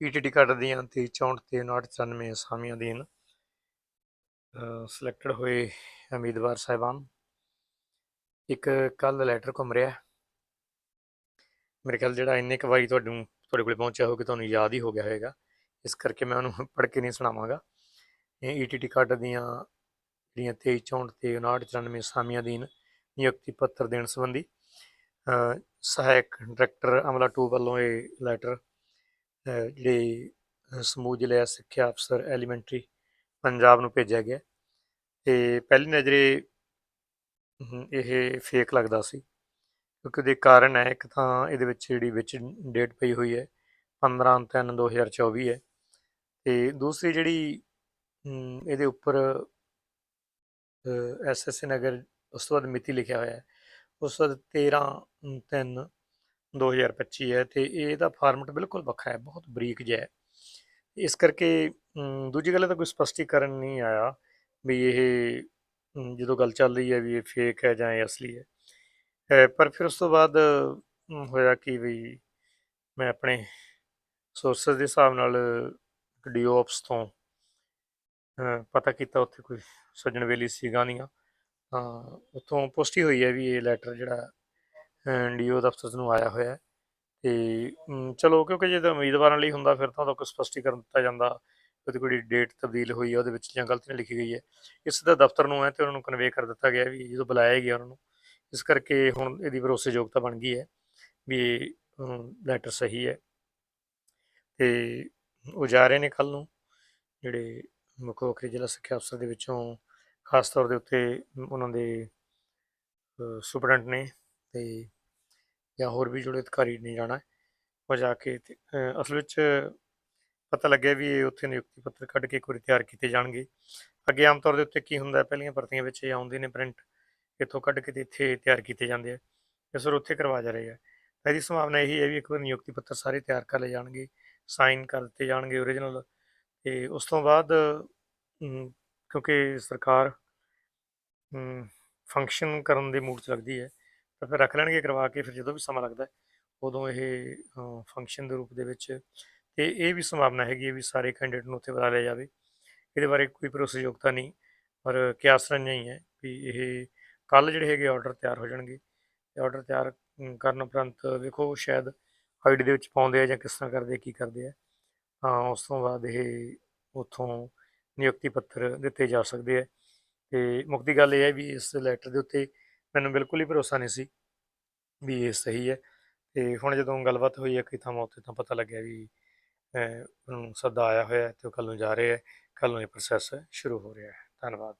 ETT ਕੱਟ ਦੀਆਂ 23 64 ਤੇ 59 ਅਸਾਮੀਆਂ ਅਧੀਨ ਸਿਲੈਕਟਡ ਹੋਏ ਉਮੀਦਵਾਰ ਸਾਹਿਬਾਨ। ਇੱਕ ਕੱਲ ਲੈਟਰ ਘੁੰਮ ਰਿਹਾ। ਮੇਰੇ ਖਿਆਲ ਜਿਹੜਾ ਇੰਨੇ ਕੁ ਵਾਰੀ ਤੁਹਾਨੂੰ, ਤੁਹਾਡੇ ਕੋਲ ਪਹੁੰਚਿਆ ਹੋਵੇ ਤੁਹਾਨੂੰ ਯਾਦ ਹੀ ਹੋ ਗਿਆ ਹੋਵੇਗਾ। ਇਸ ਕਰਕੇ ਮੈਂ ਉਹਨੂੰ ਪੜ੍ਹ ਕੇ ਨਹੀਂ ਸੁਣਾਵਾਂਗਾ। ਇਹ ਈਟੀਟੀ ਕੱਟ ਦੀਆਂ ਜਿਹੜੀਆਂ 23 64 ਤੇ 59 94 ਅਸਾਮੀਆਂ ਅਧੀਨ ਨਿਯੁਕਤੀ ਪੱਤਰ ਦੇਣ ਸੰਬੰਧੀ ਸਹਾਇਕ ਡਾਇਰੈਕਟਰ ਅਮਲਾ 2 ਵੱਲੋਂ ਇਹ ਲੈਟਰ ਜਿਹੜੀ ਸਮੂਹ ਜ਼ਿਲ੍ਹਾ ਸਿੱਖਿਆ ਅਫਸਰ ਐਲੀਮੈਂਟਰੀ ਪੰਜਾਬ ਨੂੰ ਭੇਜਿਆ ਗਿਆ ਤੇ ਪਹਿਲੀ ਨਜ਼ਰੇ ਇਹ ਫੇਕ ਲੱਗਦਾ ਸੀ। ਕਿਉਂਕਿ ਉਹਦੇ ਕਾਰਨ ਹੈ, ਇੱਕ ਤਾਂ ਇਹਦੇ ਵਿੱਚ ਜਿਹੜੀ ਵਿੱਚ ਡੇਟ ਪਈ ਹੋਈ ਹੈ 15 3 2024 ਹੈ। ਤੇ ਦੂਸਰੀ ਜਿਹੜੀ ਇਹਦੇ ਉੱਪਰ ਐਸਐਸ ਨਗਰ, ਉਸ ਤੋਂ ਬਾਅਦ ਮਿਤੀ ਲਿਖਿਆ ਹੋਇਆ ਹੈ। ਉਸ ਤੋਂ ਬਾਅਦ 13 3 2025 ਹੈ ਤੇ ਇਹਦਾ ਫਾਰਮੈਟ ਬਿਲਕੁਲ ਵੱਖਰਾ ਹੈ, ਬਹੁਤ ਬਰੀਕ ਜਿਹਾ ਹੈ। ਇਸ ਕਰਕੇ ਦੂਜੀ ਗੱਲ ਤਾਂ ਕੋਈ ਸਪਸ਼ਟੀਕਰਨ ਨਹੀਂ ਆਇਆ ਵੀ ਇਹ ਜਦੋਂ ਗੱਲ ਚੱਲ ਰਹੀ ਹੈ ਵੀ ਇਹ ਫੇਕ ਹੈ ਜਾਂ ਇਹ ਅਸਲੀ ਹੈ। ਪਰ ਫਿਰ ਉਸ ਤੋਂ ਬਾਅਦ ਹੋਇਆ ਕਿ ਵੀ ਮੈਂ ਆਪਣੇ ਸੋਰਸਸ ਦੇ ਹਿਸਾਬ ਨਾਲ ਡੀਓ ਆਪਸ ਤੋਂ ਪਤਾ ਕੀਤਾ ਉੱਥੇ ਕੋਈ ਸੱਜਣ ਵੇਲੀ ਸੀਗਾ ਨਹੀਂ ਤਾਂ ਉੱਥੋਂ ਪੁਸ਼ਟੀ ਹੋਈ ਹੈ ਵੀ ਇਹ ਲੈਟਰ ਜਿਹੜਾ ਡੀਓ ਦਫ਼ਤਰ ਨੂੰ ਆਇਆ ਹੋਇਆ ਹੈ। ਤੇ ਚਲੋ, ਕਿਉਂਕਿ ਜੇ ਤਾਂ ਉਮੀਦਵਾਰਾਂ ਲਈ ਹੁੰਦਾ, ਫਿਰ ਤਾਂ ਉਹਦਾ ਕੋਈ ਸਪਸ਼ਟੀਕਰਨ ਦਿੱਤਾ ਜਾਂਦਾ, ਉਹਦੀ ਕੋਈ ਡੇਟ ਤਬਦੀਲ ਹੋਈ ਹੈ ਉਹਦੇ ਵਿੱਚ ਜਾਂ ਗਲਤੀ ਨਾਲ ਲਿਖੀ ਗਈ ਹੈ। ਇਸ ਦਾ ਦਫ਼ਤਰ ਨੂੰ ਹੈ ਤੇ ਉਹਨਾਂ ਨੂੰ ਕਨਵੇ ਕਰ ਦਿੱਤਾ ਗਿਆ ਵੀ ਜਦੋਂ ਬੁਲਾਇਆ ਗਿਆ ਉਹਨਾਂ ਨੂੰ, ਇਸ ਕਰਕੇ ਹੁਣ ਇਹਦੀ ਭਰੋਸੇਯੋਗਤਾ ਬਣ ਗਈ ਹੈ ਵੀ ਇਹ ਲੈਟਰ ਸਹੀ ਹੈ। ਤੇ ਉਹ ਜਾ ਰਹੇ ਨੇ ਕੱਲ ਨੂੰ, ਜਿਹੜੇ ਮੁੱਖ ਵੱਖਰੇ ਜ਼ਿਲ੍ਹਾ ਸਿੱਖਿਆ ਅਫਸਰ ਦੇ ਵਿੱਚੋਂ, ਖਾਸ ਤੌਰ ਦੇ ਉੱਤੇ ਉਹਨਾਂ ਦੇ ਸੁਪਰਡੈਂਟ ਨੇ ਤੇ ਜਾਂ ਹੋਰ ਵੀ ਜਿਹੜੇ ਅਧਿਕਾਰੀ ਨੇ ਜਾਣਾ ਉਹ ਜਾ ਕੇ ਤੇ, ਅਸਲ ਵਿੱਚ ਪਤਾ ਲੱਗਿਆ ਵੀ ਇਹ ਉੱਥੇ ਨਿਯੁਕਤੀ ਪੱਤਰ ਕੱਢ ਕੇ ਇੱਕ ਵਾਰੀ ਤਿਆਰ ਕੀਤੇ ਜਾਣਗੇ। ਅੱਗੇ ਆਮ ਤੌਰ ਦੇ ਉੱਤੇ ਕੀ ਹੁੰਦਾ ਪਹਿਲੀਆਂ ਭਰਤੀਆਂ ਵਿੱਚ ਇਹ ਆਉਂਦੇ ਨੇ ਪ੍ਰਿੰਟ ਇੱਥੋਂ ਕੱਢ ਕੇ ਤੇ ਇੱਥੇ ਤਿਆਰ ਕੀਤੇ ਜਾਂਦੇ ਆ। ਇਸ ਵਾਰ ਉੱਥੇ ਕਰਵਾ ਜਾ ਰਹੇ ਆ। ਤਾਂ ਇਹਦੀ ਸੰਭਾਵਨਾ ਇਹੀ ਹੈ ਵੀ ਇੱਕ ਵਾਰ ਨਿਯੁਕਤੀ ਪੱਤਰ ਸਾਰੇ ਤਿਆਰ ਕਰ ਲਏ ਜਾਣਗੇ ਸਾਈਨ ਕਰ ਦਿੱਤੇ ਜਾਣਗੇ ਓਰੀਜਨਲ ਤੇ ਉਸ ਤੋਂ ਬਾਅਦ ਕਿਉਂਕਿ ਸਰਕਾਰ ਫੰਕਸ਼ਨ ਕਰਨ ਦੇ ਮੂਡ 'ਚ ਲੱਗਦੀ ਹੈ ਤਾਂ ਫਿਰ ਰੱਖ ਲੈਣਗੇ ਕਰਵਾ ਕੇ, ਫਿਰ ਜਦੋਂ ਵੀ ਸਮਾਂ ਲੱਗਦਾ ਉਦੋਂ ਇਹ ਫੰਕਸ਼ਨ ਦੇ ਰੂਪ ਦੇ ਵਿੱਚ ਤੇ ਇਹ ਵੀ ਸੰਭਾਵਨਾ ਹੈਗੀ ਹੈ ਵੀ ਸਾਰੇ ਕੈਂਡੀਡੇਟ ਨੂੰ ਉੱਥੇ ਬੁਲਾ ਲਿਆ ਜਾਵੇ। ਇਹਦੇ ਬਾਰੇ ਕੋਈ ਭਰੋਸੇਯੋਗਤਾ ਨਹੀਂ, ਪਰ ਕਿਆਸ ਨਹੀਂ ਹੈ ਵੀ ਇਹ ਕੱਲ ਜਿਹੜੇ ਹੈਗੇ ਆਰਡਰ ਤਿਆਰ ਹੋ ਜਾਣਗੇ ਤੇ ਆਰਡਰ ਤਿਆਰ ਕਰਨ ਉਪਰੰਤ ਵੇਖੋ ਸ਼ਾਇਦ ਆਈਡੀ ਦੇ ਵਿੱਚ ਪਾਉਂਦੇ ਆ ਜਾਂ ਕਿਸ ਤਰ੍ਹਾਂ ਕਰਦੇ ਕੀ ਕਰਦੇ ਆ। ਤਾਂ ਉਸ ਤੋਂ ਬਾਅਦ ਇਹ ਉਥੋਂ ਨਿਯੁਕਤੀ ਪੱਤਰ ਦਿੱਤੇ ਜਾ ਸਕਦੇ ਆ। ਤੇ ਮੁਕਤੀ ਗੱਲ ਇਹ ਹੈ ਵੀ ਇਸ ਲੈਟਰ ਦੇ ਉੱਤੇ ਮੈਨੂੰ ਬਿਲਕੁਲ ਹੀ ਭਰੋਸਾ ਨਹੀਂ ਸੀ ਵੀ ਇਹ ਸਹੀ ਹੈ। ਤੇ ਹੁਣ ਜਦੋਂ ਗੱਲਬਾਤ ਹੋਈ ਹੈ ਕਿ ਥਾਂ ਉੱਤੇ ਤਾਂ ਪਤਾ ਲੱਗਿਆ ਵੀ ਉਹਨੂੰ ਸੱਦਾ ਆਇਆ ਹੋਇਆ ਹੈ ਤੇ ਉਹ ਕੱਲ ਨੂੰ ਜਾ ਰਿਹਾ ਹੈ ਕੱਲ ਨੂੰ ਇਹ ਪ੍ਰੋਸੈਸ ਸ਼ੁਰੂ ਹੋ ਰਿਹਾ ਹੈ। ਧੰਨਵਾਦ।